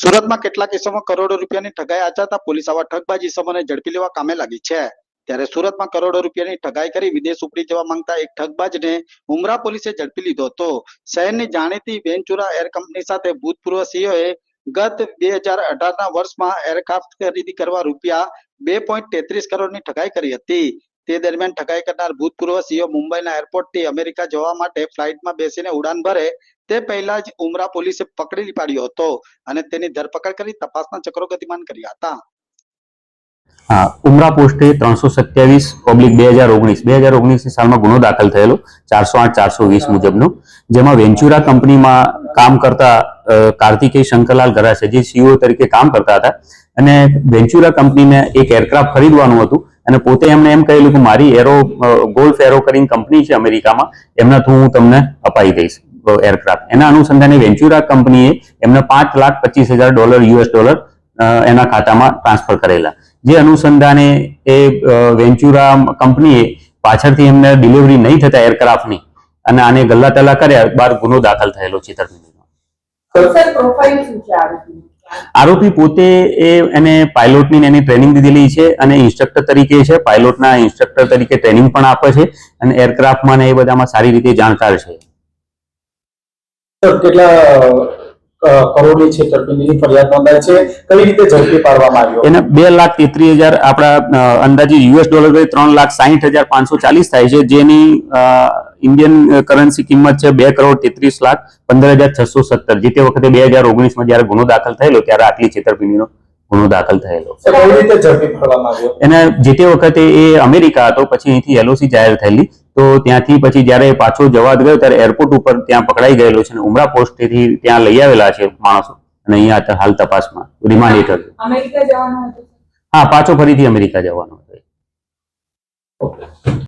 સુરતમાં કેટલાક કિસ્સામાં કરોડો રૂપિયાની ઠગાઈ આચરતા પોલીસ આવા ઠગબાજ ઇસમોને ઝડપી લેવા કામે લાગી છે. ત્યારે સુરતમાં કરોડો રૂપિયાની ઠગાઈ કરી વિદેશ ઉપડી જવા માંગતા એક ઠગબાજને ઉમરા પોલીસે ઝડપી લીધો હતો. શહેરની જાણીતી વેન્ચુરા એર કંપની સાથે ભૂતપૂર્વ સીઓએ ગત બે હજાર અઢારના વર્ષમાં એરક્રાફ્ટ ખરીદી કરવા રૂપિયા બે પોઈન્ટ તેત્રીસ કરોડની ઠગાઈ કરી હતી. તે દરમિયાન ઠગાઈ કરનાર ભૂતપૂર્વ સીઓ મુંબઈના એરપોર્ટથી અમેરિકા જવા માટે ફ્લાઇટમાં બેસીને ઉડાન ભરે તે પહેલા જ ઉમરા પોલીસે પકડી પાડ્યો હતો અને તેની ધરપકડ કરી તપાસના ચક્રો ગતિમાન કર્યા હતા. ઉમરા પોસ્ટે ત્રણસો સત્યાવીસ ઓબ્લિક બે હજાર ઓગણીસ, બે હજાર ઓગણીસની સાલમાં ગુનો દાખલ થયેલો, ચારસો આઠ, ચારસો વીસ મુજબનો, જેમાં વેન્ચુરા કંપનીમાં કામ કરતા કાર્તિકેય શંકરલાલ ગરાસે જે સીઓ તરીકે કામ કરતા હતા. અને વેન્ચુરા કંપનીને એક એરક્રાફ્ટ ખરીદવાનું હતું અને પોતે એમણે એમ કહેલું કે મારી એરો ગોલ્ફ એરો કરીને કંપની છે અમેરિકામાં, એમના થ્રુ હું તમને અપાઈ દઈશ. એરક્રાફ્ટ એના અનુસંધાને વેન્ચુરા કંપનીએ એમને પાંચ લાખ પચીસ હજાર ડોલર યુએસ ડોલર એના ખાતામાં ટ્રાન્સફર કરેલા. જે અનુસંધાને એ વેન્ચુરા કંપનીએ પાછળથી એમને ડિલિવરી નહીં થતા એરક્રાફ્ટની અને આને ગલ્લા તલ્લા કર્યા બાર ગુનો દાખલ થયેલો છે આરોપી પોતે એ એને પાયલોટની એની ટ્રેનિંગ દીધેલી છે અને ઇન્સ્ટ્રક્ટર તરીકે છે. પાયલોટના ઇન્સ્ટ્રક્ટર તરીકે ટ્રેનિંગ પણ આપે છે અને એરક્રાફ્ટમાં એ બધામાં સારી રીતે જાણકાર છે. કેટલા કરોડની છેતરપિંડીની ફરિયાદ નોંધાઈ છે? કઈ રીતે ઝડપી પાડવામાં આવ્યો? એને બે લાખ તેત્રીસ હજાર આપણા અંદાજે યુએસ ડોલર ત્રણ લાખ સાહીઠ હજાર પાંચસો ચાલીસ થાય છે જેની ઇન્ડિયન કરન્સી કિંમત છે બે કરોડ તેત્રીસ લાખ પંદર હજાર છસો સત્તર. જે તે વખતે બે હજાર ઓગણીસમાં જયારે ગુનો દાખલ થયેલો ત્યારે આટલી છેતરપિંડીનો ગુનો દાખલ થયેલો. સર કઈ રીતે ઝડપી પાડવામાં આવ્યો? એને જે તે વખતે એ અમેરિકા હતો પછી અહીંથી એલઓસી જાહેર થયેલી. તો ત્યાંથી પછી જ્યારે પાછો જવા ગયો ત્યારે એરપોર્ટ ઉપર ત્યાં પકડાઈ ગયેલો છે અને ઉમરા પોસ્ટથી ત્યાં લઈ આવેલા છે માણસો. અને અહીંયા હાલ તપાસમાં. રિમાન્ડ હેઠળ. અમેરિકા જવાનું હતું? હા પાછો ફરીથી અમેરિકા જવાનો હતો. ઓકે